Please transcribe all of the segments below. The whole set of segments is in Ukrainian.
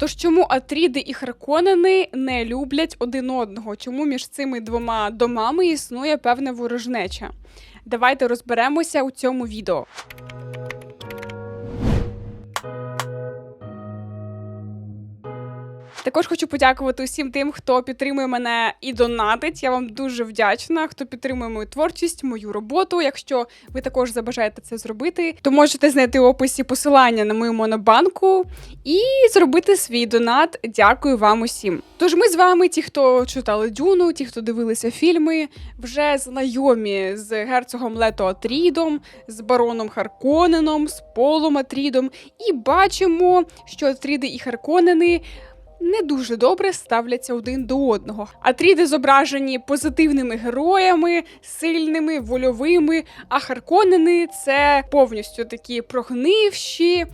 Тож чому Атріди і Харконени не люблять один одного? Чому між цими двома домами існує певна ворожнеча? Давайте розберемося у цьому відео. Також хочу подякувати усім тим, хто підтримує мене і донатить. Я вам дуже вдячна, хто підтримує мою творчість, мою роботу. Якщо ви також забажаєте це зробити, то можете знайти в описі посилання на мою монобанку і зробити свій донат. Дякую вам усім. Тож ми з вами, ті, хто читали Дюну, ті, хто дивилися фільми, вже знайомі з герцогом Лето Атрідом, з бароном Харконеном, з Полом Атрідом, і бачимо, що Атріди і Харконени не дуже добре ставляться один до одного. Атріди зображені позитивними героями, сильними, вольовими. А Харконени це повністю такі прогнивші,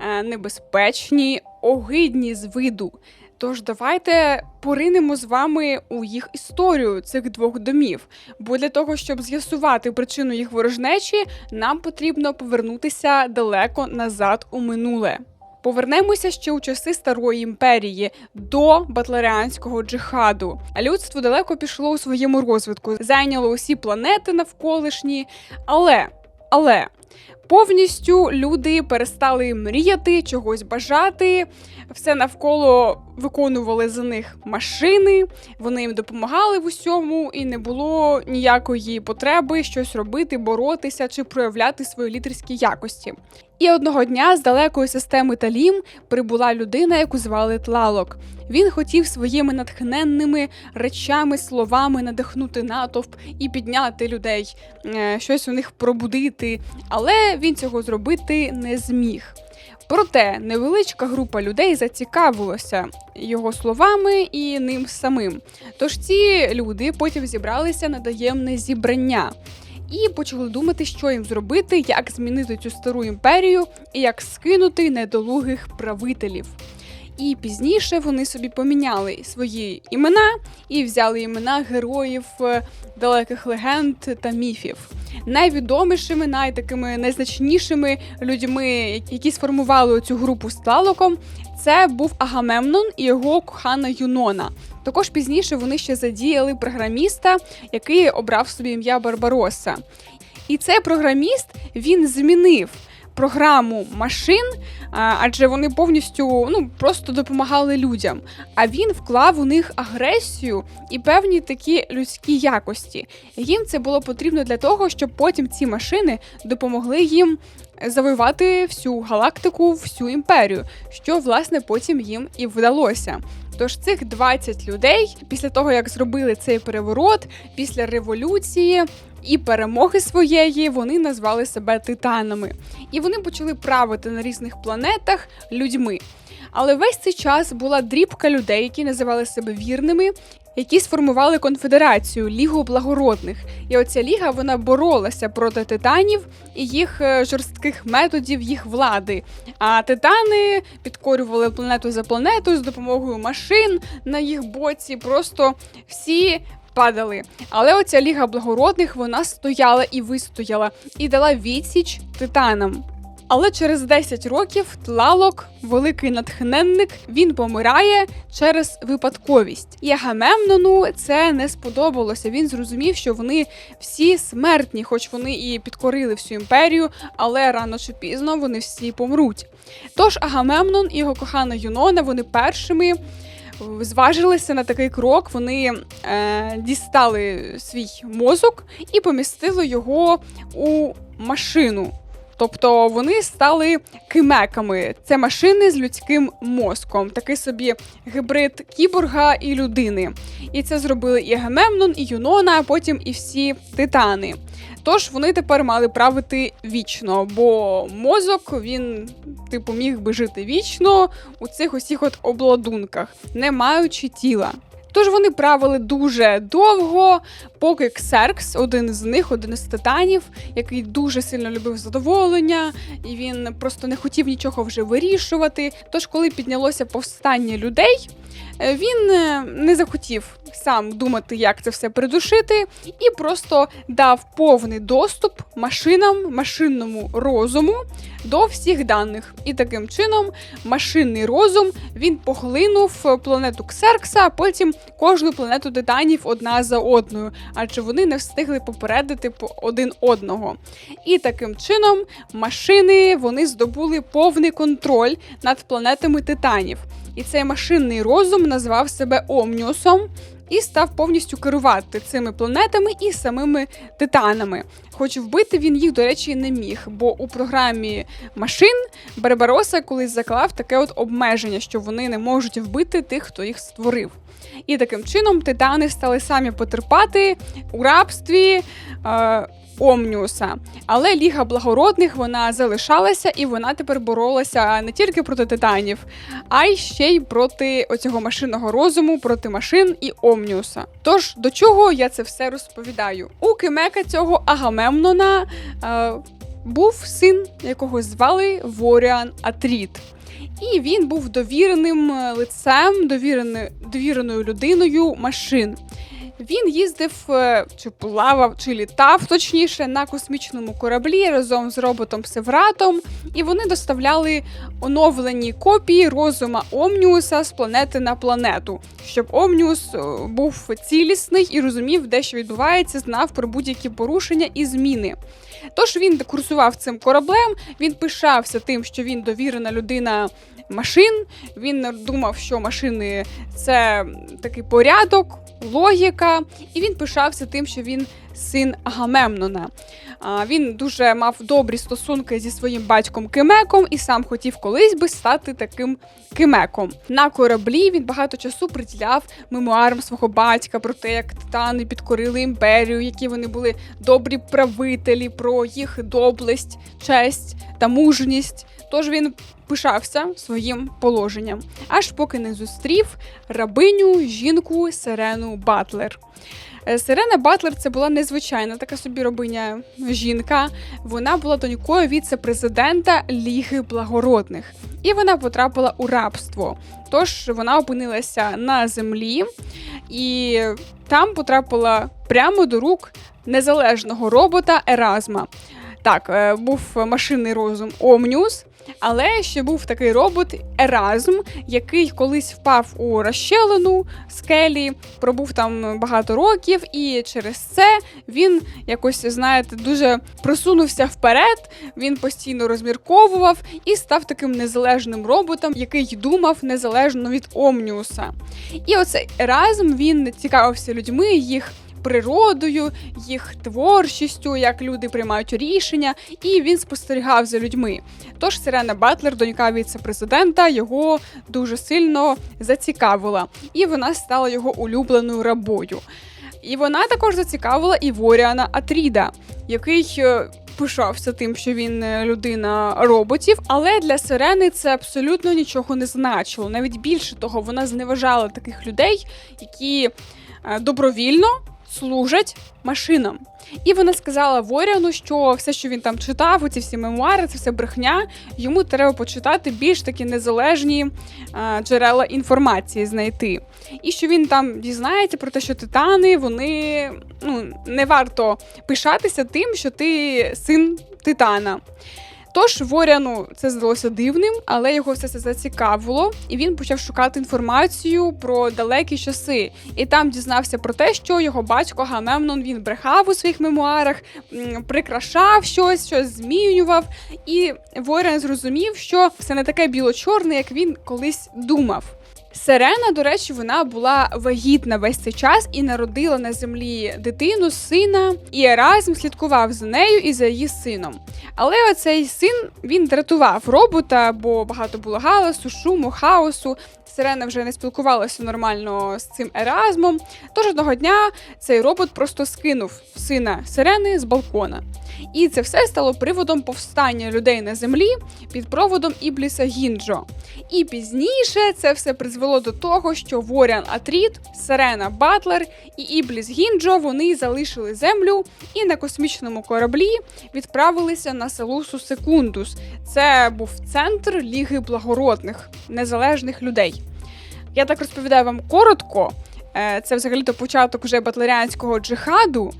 е, небезпечні, огидні з виду. Тож давайте поринемо з вами у їх історію цих двох домів. Бо для того, щоб з'ясувати причину їх ворожнечі, нам потрібно повернутися далеко назад у минуле. Повернемося ще у часи старої імперії до батлеріанського джихаду. Людство далеко пішло у своєму розвитку, зайняло усі планети навколишні. Але, але повністю люди перестали мріяти, чогось бажати. Все навколо виконували за них машини, вони їм допомагали в усьому, і не було ніякої потреби щось робити, боротися чи проявляти свої лідерські якості. І одного дня з далекої системи Талім прибула людина, яку звали Тлалок. Він хотів своїми натхненними речами, словами надихнути натовп і підняти людей, е, щось у них пробудити, але він цього зробити не зміг. Проте невеличка група людей зацікавилася його словами і ним самим. Тож ці люди потім зібралися на таємне зібрання і почали думати, що їм зробити, як змінити цю стару імперію і як скинути недолугих правителів. І пізніше вони собі поміняли свої імена і взяли імена героїв е, далеких легенд та міфів. Найвідомішими, найтакими найзначнішими людьми, які сформували цю групу з Тлалоком, це був Агамемнон і його кохана Юнона. Також пізніше вони ще задіяли програміста, який обрав собі ім'я Барбароса. І цей програміст він змінив програму машин, адже вони повністю ну просто допомагали людям. А він вклав у них агресію і певні такі людські якості. Їм це було потрібно для того, щоб потім ці машини допомогли їм завоювати всю галактику, всю імперію, що власне потім їм і вдалося. Тож цих 20 людей, після того як зробили цей переворот, після революції і перемоги своєї, вони назвали себе титанами, і вони почали правити на різних планетах людьми. Але весь цей час була дрібка людей, які називали себе вірними, які сформували конфедерацію Лігу благородних. І оця ліга вона боролася проти титанів і їх е, жорстких методів їх влади. А титани підкорювали планету за планетою з допомогою машин на їх боці. Просто всі. Падали, але оця ліга благородних вона стояла і вистояла, і дала відсіч титанам. Але через 10 років Тлалок, великий натхненник, він помирає через випадковість. І Агамемнону це не сподобалося. Він зрозумів, що вони всі смертні, хоч вони і підкорили всю імперію, але рано чи пізно вони всі помруть. Тож Агамемнон і його кохана Юнона вони першими. Зважилися на такий крок, вони е, дістали свій мозок і помістили його у машину. Тобто вони стали кимеками. Це машини з людським мозком, такий собі гибрид кіборга і людини. І це зробили і Агамемнон, і Юнона, а потім і всі титани. Тож вони тепер мали правити вічно, бо мозок він, типу, міг би жити вічно у цих усіх от обладунках, не маючи тіла. Тож вони правили дуже довго, поки Ксеркс, один з них, один із титанів, який дуже сильно любив задоволення, і він просто не хотів нічого вже вирішувати. Тож, коли піднялося повстання людей, він е, не захотів сам думати, як це все придушити, і просто дав повний доступ машинам, машинному розуму до всіх даних. І таким чином машинний розум він поглинув планету Ксеркса, а потім кожну планету титанів одна за одною, адже вони не встигли попередити по- один одного. І таким чином машини вони здобули повний контроль над планетами титанів. І цей машинний розум назвав себе Омніусом і став повністю керувати цими планетами і самими титанами. Хоч вбити він їх, до речі, не міг, бо у програмі машин Барбароса колись заклав таке от обмеження, що вони не можуть вбити тих, хто їх створив. І таким чином титани стали самі потерпати у рабстві. Е- Омніуса, але Ліга благородних вона залишалася і вона тепер боролася не тільки проти титанів, а й ще й проти оцього машинного розуму, проти машин і Омніуса. Тож до чого я це все розповідаю? У Кемека цього Агамемнона е, був син, якого звали Воріан Атріт. І він був довіреним лицем, довіреною людиною машин. Він їздив е, чи плавав, чи літав точніше на космічному кораблі разом з роботом Севратом, і вони доставляли оновлені копії розума Омніуса з планети на планету, щоб Омніус е, був цілісний і розумів, де що відбувається, знав про будь-які порушення і зміни. Тож він курсував цим кораблем, він пишався тим, що він довірена людина машин. Він думав, що машини це такий порядок, логіка, і він пишався тим, що він син Агамемнона. Він дуже мав добрі стосунки зі своїм батьком Кимеком і сам хотів колись би стати таким Кимеком. На кораблі він багато часу приділяв мемуарам свого батька про те, як титани підкорили імперію, які вони були добрі правителі, про їх доблесть, честь та мужність. Тож він пишався своїм положенням, аж поки не зустрів рабиню жінку Сирену Батлер. Е, Сирена Батлер це була незвичайна така собі рабиня жінка. Вона була донькою віце-президента Ліги Благородних, і вона потрапила у рабство. Тож вона опинилася на землі і там потрапила прямо до рук незалежного робота Еразма. Так, е, був машинний розум Омніус, але ще був такий робот Еразм, який колись впав у розщелину скелі, пробув там багато років, і через це він якось, знаєте, дуже просунувся вперед. Він постійно розмірковував і став таким незалежним роботом, який думав незалежно від Омніуса. І оцей Еразм він цікавився людьми, їх природою, їх творчістю, як люди приймають рішення, і він спостерігав за людьми. Тож Сирена Батлер, донька віце-президента, його дуже сильно зацікавила, і вона стала його улюбленою рабою. І вона також зацікавила і Воріана Атріда, який е, пишався тим, що він е, людина роботів, але для Сирени це абсолютно нічого не значило. Навіть більше того, вона зневажала таких людей, які е, добровільно служать машинам. І вона сказала Воріану, що все, що він там читав, оці всі мемуари, це все брехня. Йому треба почитати більш такі незалежні а, джерела інформації знайти. І що він там дізнається про те, що титани, вони ну, не варто пишатися тим, що ти син титана. Тож Воряну це здалося дивним, але його все це зацікавило, і він почав шукати інформацію про далекі часи. І там дізнався про те, що його батько Гамемнон він брехав у своїх мемуарах, прикрашав щось, щось змінював. І Ворян зрозумів, що все не таке біло-чорне, як він колись думав. Сирена, до речі, вона була вагітна весь цей час і народила на землі дитину, сина, і Еразм слідкував за нею і за її сином. Але оцей син він дратував робота, бо багато було галасу, шуму, хаосу. Сирена вже не спілкувалася нормально з цим Еразмом. Тож одного дня цей робот просто скинув сина сирени з балкона. І це все стало приводом повстання людей на землі під проводом Ібліса Гінджо. І пізніше це все призвело до того, що Ворян Атріт, Сирена Батлер і Ібліс Гінджо вони залишили землю і на космічному кораблі відправилися на Селусу Секундус. Це був центр Ліги благородних незалежних людей. Я так розповідаю вам коротко. Е, Це взагалі-то початок вже батлеріанського джихаду.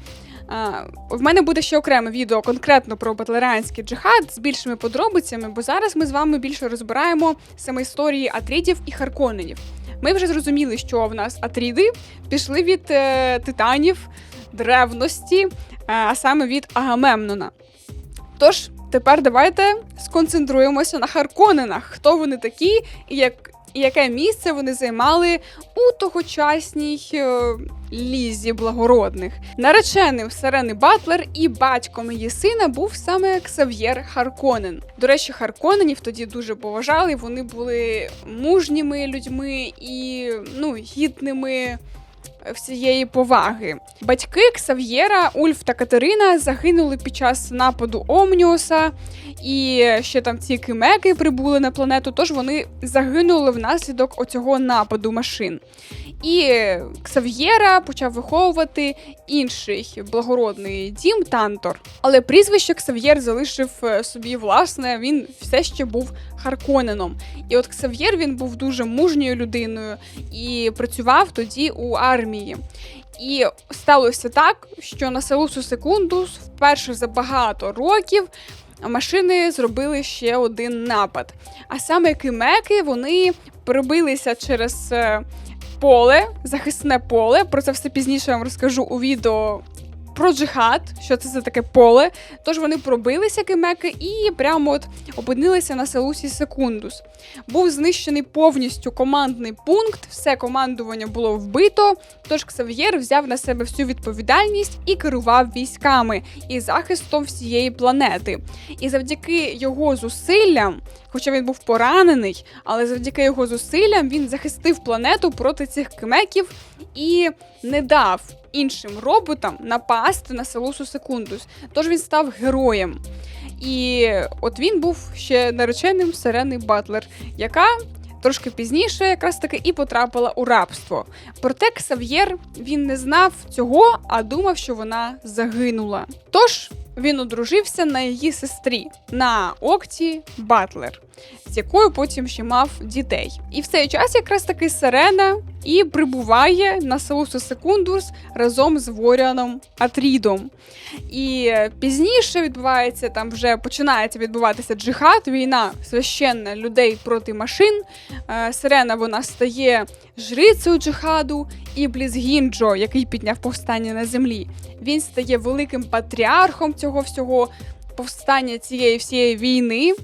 В мене буде ще окреме відео конкретно про батлеріанський джихад з більшими подробицями, бо зараз ми з вами більше розбираємо саме історії атрідів і харконенів. Ми вже зрозуміли, що в нас атріди пішли від е, титанів древності, е, а саме від Агамемнона. Тож, тепер давайте сконцентруємося на Харконенах, хто вони такі і як. І яке місце вони займали у тогочасній е, лізі благородних? Нареченим Сарени Батлер і батьком її сина був саме Ксав'єр Харконен. До речі, Харконенів тоді дуже поважали. Вони були мужніми людьми і ну гідними всієї поваги. Батьки Ксав'єра, Ульф та Катерина загинули під час нападу Омніуса, і ще там ці кимеки прибули на планету, тож вони загинули внаслідок оцього нападу машин. І Ксав'єра почав виховувати інший благородний дім Тантор. Але прізвище Ксав'єр залишив е, собі власне, він все ще був Харконеном. І от Ксав'єр він був дуже мужньою людиною і працював тоді у армії. І сталося так, що на Салусу Секундус вперше за багато років машини зробили ще один напад. А саме кимеки вони пробилися через е, поле, захисне поле. Про це все пізніше я вам розкажу у відео. Про джихад, що це за таке поле. Тож вони пробилися кимеки і прямо от опинилися на Салусі Секундус. Був знищений повністю командний пункт, все командування було вбито. Тож Ксав'єр взяв на себе всю відповідальність і керував військами і захистом всієї планети. І завдяки його зусиллям, хоча він був поранений, але завдяки його зусиллям він захистив планету проти цих кимеків і не дав іншим роботам напасти на Селусу Секундус. Тож він став героєм. І от він був ще нареченим Сирени Батлер, яка трошки пізніше якраз таки і потрапила у рабство. Проте Ксав'єр він не знав цього, а думав, що вона загинула. Тож він одружився на її сестрі на Окті Батлер, з якою потім ще мав дітей. І в цей час якраз таки Сирена і прибуває на Салусу Секундурс разом з Воріаном Атрідом. І пізніше відбувається там вже починається відбуватися джихад, війна священна людей проти машин. Е, Сирена вона стає жрицею джихаду, і Блізгінджо, який підняв повстання на землі, він стає великим патріархом цього всього повстання цієї всієї війни.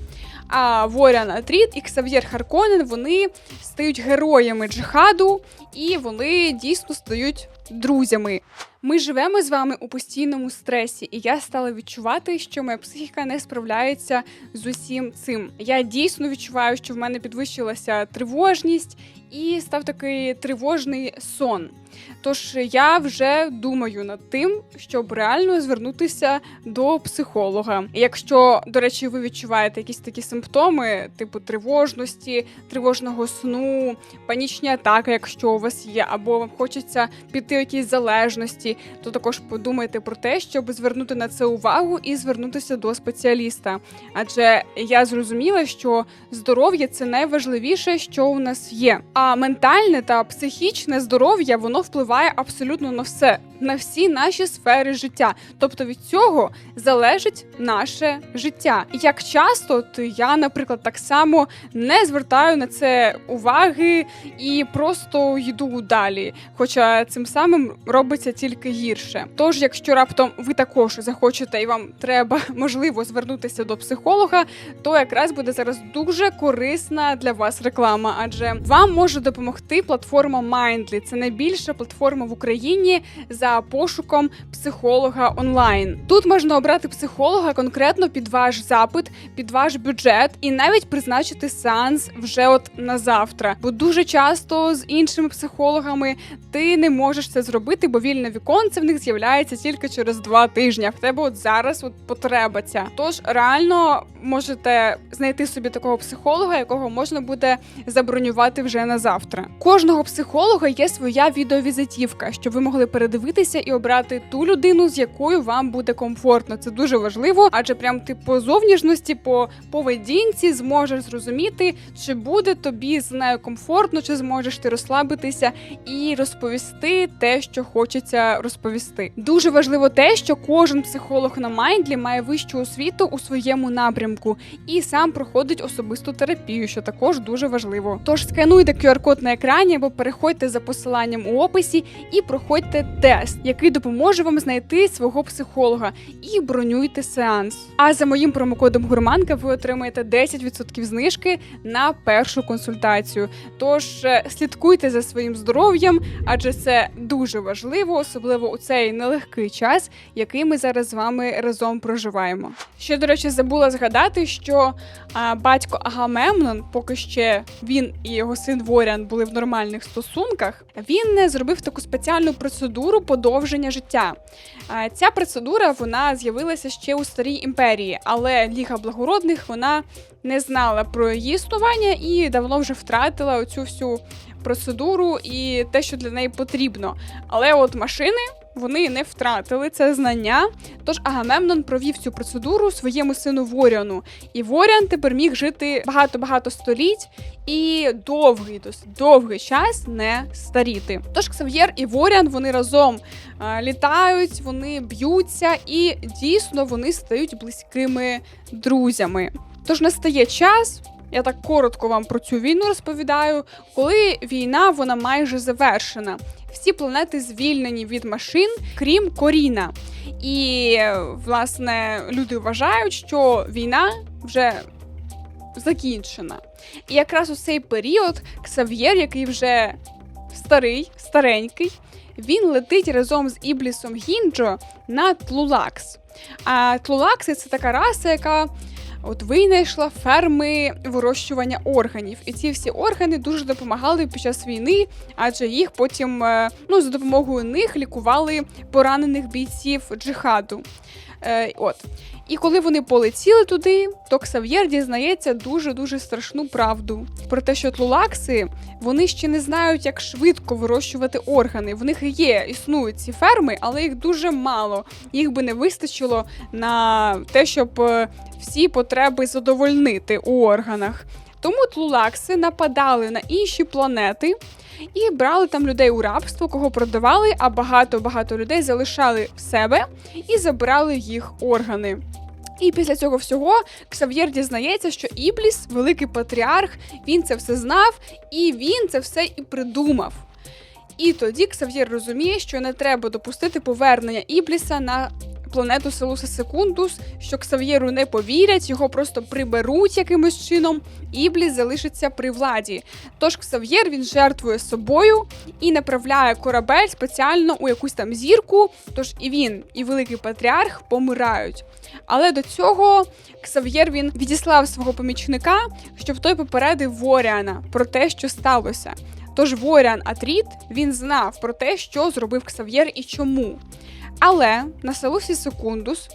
А Ворян Атріт і Ксав'єр Харконен вони стають героями джихаду, і вони дійсно стають друзями. Ми живемо з вами у постійному стресі, і я стала відчувати, що моя психіка не справляється з усім цим. Я дійсно відчуваю, що в мене підвищилася тривожність і став такий тривожний сон. Тож я вже думаю над тим, щоб реально звернутися до психолога. Якщо, до речі, ви відчуваєте якісь такі симптоми, типу тривожності, тривожного сну, панічні атаки, якщо у вас є, або вам хочеться піти в якісь залежності, то також подумайте про те, щоб звернути на це увагу і звернутися до спеціаліста. Адже я зрозуміла, що здоров'я це найважливіше, що у нас є. А ментальне та психічне здоров'я воно впливає абсолютно на все, на всі наші сфери життя. Тобто від цього залежить наше життя. Як часто от я, наприклад, так само не звертаю на це уваги і просто йду далі. Хоча цим самим робиться тільки гірше. Тож, якщо раптом ви також захочете і вам треба можливо звернутися до психолога, то якраз буде зараз дуже корисна для вас реклама, адже вам може допомогти платформа Mindly. Це найбільша платформа в Україні за пошуком психолога онлайн. Тут можна обрати психолога конкретно під ваш запит, під ваш бюджет, і навіть призначити сеанс вже от на завтра. Бо дуже часто з іншими психологами ти не можеш це зробити, бо вільне віконце в них з'являється тільки через два тижні. В тебе от зараз от потреба ця. Тож реально можете знайти собі такого психолога, якого можна буде забронювати вже на завтра. Кожного психолога є своя відеовізитівка, щоб ви могли передивитися і обрати ту людину, з якою вам буде комфортно. Це дуже важливо, адже прям ти по зовнішності, по поведінці зможеш зрозуміти, чи буде тобі з нею комфортно, чи зможеш ти розслабитися і розповісти те, що хочеться розповісти. Дуже важливо те, що кожен психолог на Майндлі має вищу освіту у своєму напрямку і сам проходить особисту терапію, що також дуже важливо. Тож скануйте QR-код на екрані або переходьте за посиланням у описі і проходьте тест, який допоможе вам знайти свого психолога і бронюйте сеанс. А за моїм промокодом Гурманка ви отримаєте 10% знижки на першу консультацію. Тож е, слідкуйте за своїм здоров'ям, адже це дуже важливо, особливо у цей нелегкий час, який ми зараз з вами разом проживаємо. Ще до речі, забула згадати, що а, батько Агамемнон, поки ще він і його син Ворян були в нормальних стосунках, він не зробив таку спеціальну процедуру подовження життя. А, ця процедура вона з'явилася ще у старій імперії, але Ліга благородних вона не знала про її існування і давно вже втратила оцю всю процедуру і те, що для неї потрібно. Але от машини. Вони не втратили це знання, тож Агамемнон провів цю процедуру своєму сину Воріану. І Воріан тепер міг жити багато-багато століть і довгий, досить довгий час не старіти. Тож Ксав'єр і Воріан вони разом е, літають, вони б'ються, і дійсно вони стають близькими друзями. Тож настає час. Я так коротко вам про цю війну розповідаю, коли війна вона майже завершена. Всі планети звільнені від машин, крім Коріна. І власне люди вважають, що війна вже закінчена. І якраз у цей період Ксав'єр, який вже старий, старенький, він летить разом з Іблісом Гінджо на Тлулакс. А Тлулакси це така раса, яка от винайшла ферми вирощування органів. І ці всі органи дуже допомагали під час війни, адже їх потім е, ну, за допомогою них лікували поранених бійців джихаду. Е, от. І коли вони полетіли туди, то Ксав'єр дізнається дуже дуже страшну правду про те, що тлулакси вони ще не знають, як швидко вирощувати органи. В них є існують ці ферми, але їх дуже мало. Їх би не вистачило на те, щоб е, всі потреби задовольнити у органах. Тому тлулакси нападали на інші планети і брали там людей у рабство, кого продавали, а багато-багато людей залишали в себе і забрали їх органи. І після цього всього Ксав'єр дізнається, що Ібліс, великий патріарх, він це все знав, і він це все і придумав. І тоді Ксав'єр розуміє, що не треба допустити повернення Ібліса на планету Селуса Секундус, що Ксав'єру не повірять, його просто приберуть якимось чином, Ібліс залишиться при владі. Тож Ксав'єр він жертвує собою і направляє корабель спеціально у якусь там зірку. Тож і він, і великий патріарх помирають. Але до цього Ксав'єр він відіслав свого помічника, щоб той попередив Воріана про те, що сталося. Тож Воріан Атріт він знав про те, що зробив Ксав'єр і чому. Але на Салусі Секундус,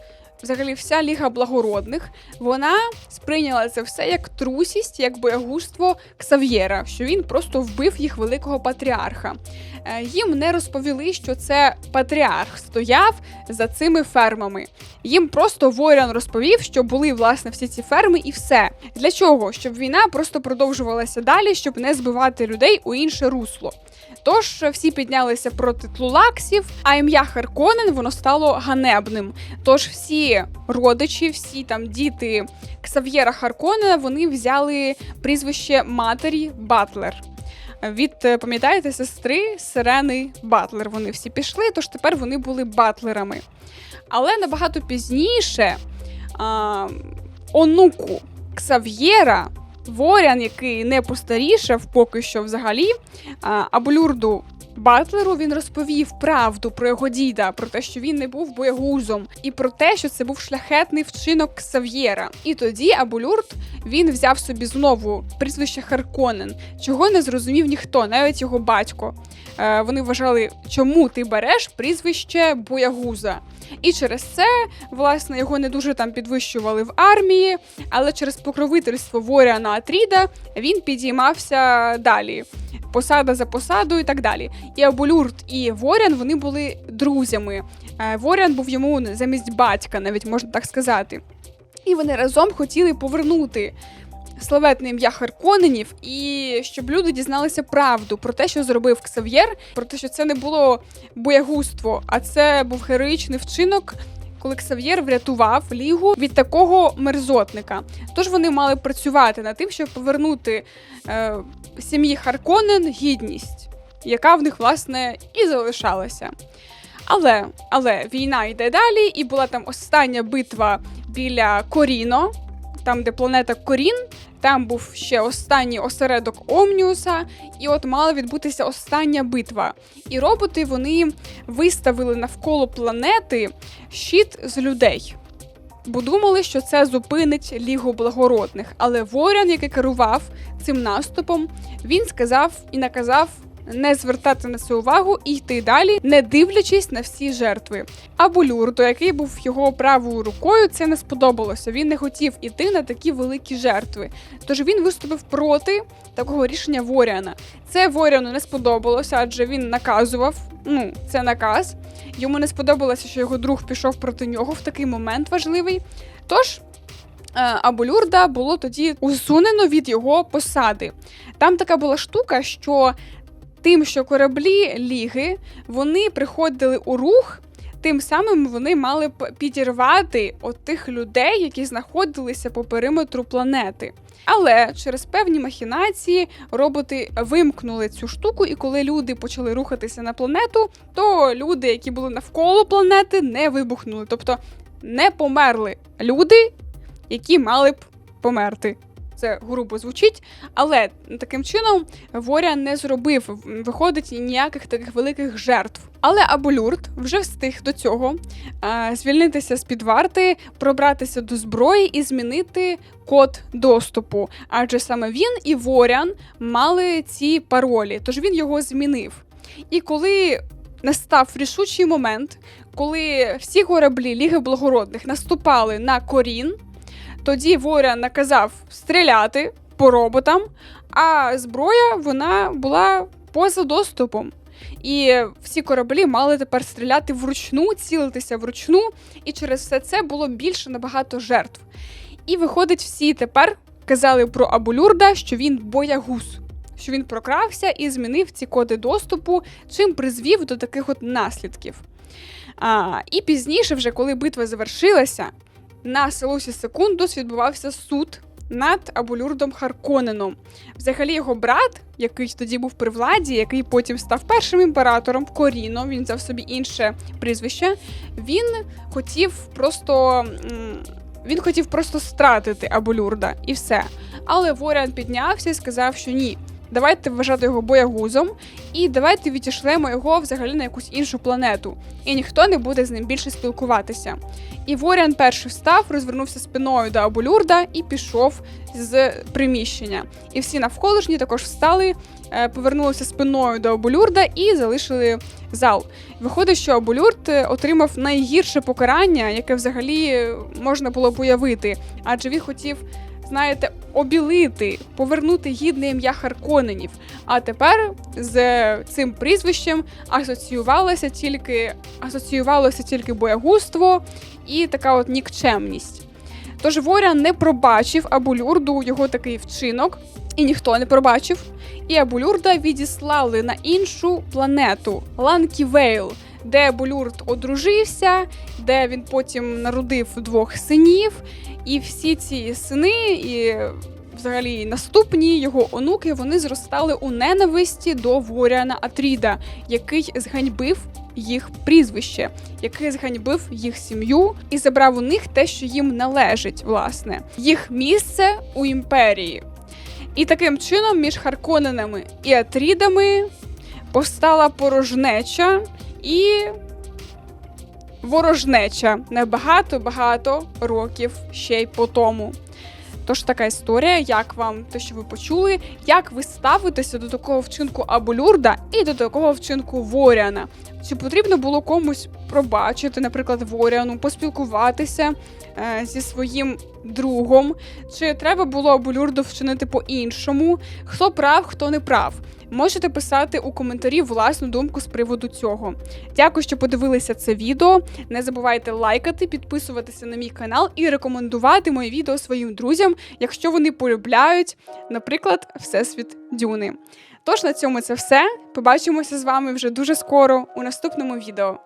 взагалі, вся Ліга благородних, вона сприйняла це все як трусість, як боягузтво Ксав'єра, що він просто вбив їх великого патріарха. Е, Їм не розповіли, що це патріарх стояв за цими фермами. Їм просто Воріан розповів, що були власне всі ці ферми, і все. Для чого? Щоб війна просто продовжувалася далі, щоб не збивати людей у інше русло. Тож всі піднялися проти тлулаксів, а ім'я Харконен воно стало ганебним. Тож всі родичі, всі там діти Ксав'єра Харконена, вони взяли прізвище матері Батлер. Від е, пам'ятаєте сестри Сирени Батлер. Вони всі пішли, тож тепер вони були батлерами. Але набагато пізніше а, онуку Ксав'єра Ворян, який не постарішав поки що взагалі, а, Абулюрду Батлеру він розповів правду про його діда, про те, що він не був боягузом, і про те, що це був шляхетний вчинок Ксав'єра. І тоді Абулюрд він взяв собі знову прізвище Харконен, чого не зрозумів ніхто, навіть його батько. е, вони вважали, чому ти береш прізвище Боягуза. І через це, власне, його не дуже там підвищували в армії, але через покровительство Воріана Атріда він підіймався далі. Посада за посадою і так далі. І Абулюрт і Ворян вони були друзями. Е, Ворян був йому замість батька, навіть можна так сказати. І вони разом хотіли повернути славетне ім'я Харконенів, і щоб люди дізналися правду про те, що зробив Ксав'єр, про те, що це не було боягузтво, а це був героїчний вчинок. Коли Ксав'єр врятував лігу від такого мерзотника, тож вони мали працювати над тим, щоб повернути е, сім'ї Харконен гідність, яка в них власне і залишалася. Але але війна йде далі, і була там остання битва біля Коріно, там, де планета Корін. Там був ще останній осередок Омніуса, і от мала відбутися остання битва. І роботи вони виставили навколо планети щит з людей. Бо думали, що це зупинить Лігу благородних. Але Ворян, який керував цим наступом, він сказав і наказав не звертати на це увагу і йти далі, не дивлячись на всі жертви. А Булюрду, який був його правою рукою, це не сподобалося. Він не хотів іти на такі великі жертви. Тож він виступив проти такого рішення Воріана. Це Воріану не сподобалося, адже він наказував. Ну, це наказ. Йому не сподобалося, що його друг пішов проти нього в такий момент важливий. Тож. е, Абулюрда було тоді усунено від його посади. Там така була штука, що тим, що кораблі ліги вони приходили у рух. Тим самим вони мали б підірвати от тих людей, які знаходилися по периметру планети. Але через певні махінації роботи вимкнули цю штуку, і коли люди почали рухатися на планету, то люди, які були навколо планети, не вибухнули. Тобто не померли люди, які мали б померти це грубо звучить, але таким чином Воря не зробив, виходить, ніяких таких великих жертв. Але Абулюрт вже встиг до цього звільнитися з під варти, пробратися до зброї і змінити код доступу. Адже саме він і Ворян мали ці паролі, тож він його змінив. І коли настав рішучий момент, коли всі кораблі Ліги Благородних наступали на Корін. Тоді Воря наказав стріляти по роботам, а зброя вона була поза доступом. І всі кораблі мали тепер стріляти вручну, цілитися вручну, і через все це було більше набагато жертв. І виходить, всі тепер казали про Абулюрда, що він боягуз, що він прокрався і змінив ці коди доступу, чим призвів до таких от наслідків. А, І пізніше, вже коли битва завершилася, на Селусі Секундус відбувався суд над Абулюрдом Харконеном. Взагалі, його брат, який тоді був при владі, який потім став першим імператором Коріно, він взяв собі інше прізвище. Він хотів просто. Він хотів просто стратити Абулюрда і все. Але Воріан піднявся і сказав, що ні, давайте вважати його боягузом, і давайте відійшлемо його взагалі на якусь іншу планету. І ніхто не буде з ним більше спілкуватися. І Воріан перший встав, розвернувся спиною до Абулюрда і пішов з приміщення. І всі навколишні також встали, е, повернулися спиною до Абулюрда і залишили зал. Виходить, що Абулюрд е, отримав найгірше покарання, яке взагалі можна було б уявити, адже він хотів знаєте, обілити, повернути гідне ім'я Харконенів. А тепер з цим прізвищем асоціювалося тільки асоціювалося тільки боягузтво і така от нікчемність. Тож Воря не пробачив Абулюрду його такий вчинок, і ніхто не пробачив. І Абулюрда відіслали на іншу планету Ланківейл, де Абулюрд одружився, де він потім народив двох синів. І всі ці сини, і взагалі наступні його онуки, вони зростали у ненависті до Воріана Атріда, який зганьбив їх прізвище, який зганьбив їх сім'ю і забрав у них те, що їм належить, власне, їх місце у імперії. І таким чином між Харконенами і Атрідами постала порожнеча і ворожнеча на багато-багато років ще й по тому. Тож така історія, як вам те, що ви почули, як ви ставитеся до такого вчинку Абулюрда і до такого вчинку Воріана? Чи потрібно було комусь пробачити, наприклад, Воріану, поспілкуватися е, зі своїм другом? Чи треба було Абулюрду вчинити по-іншому? Хто прав, хто не прав? Можете писати у коментарі власну думку з приводу цього. Дякую, що подивилися це відео. Не забувайте лайкати, підписуватися на мій канал і рекомендувати мої відео своїм друзям, якщо вони полюбляють, наприклад, Всесвіт Дюни. Тож на цьому це все. Побачимося з вами вже дуже скоро у наступному відео.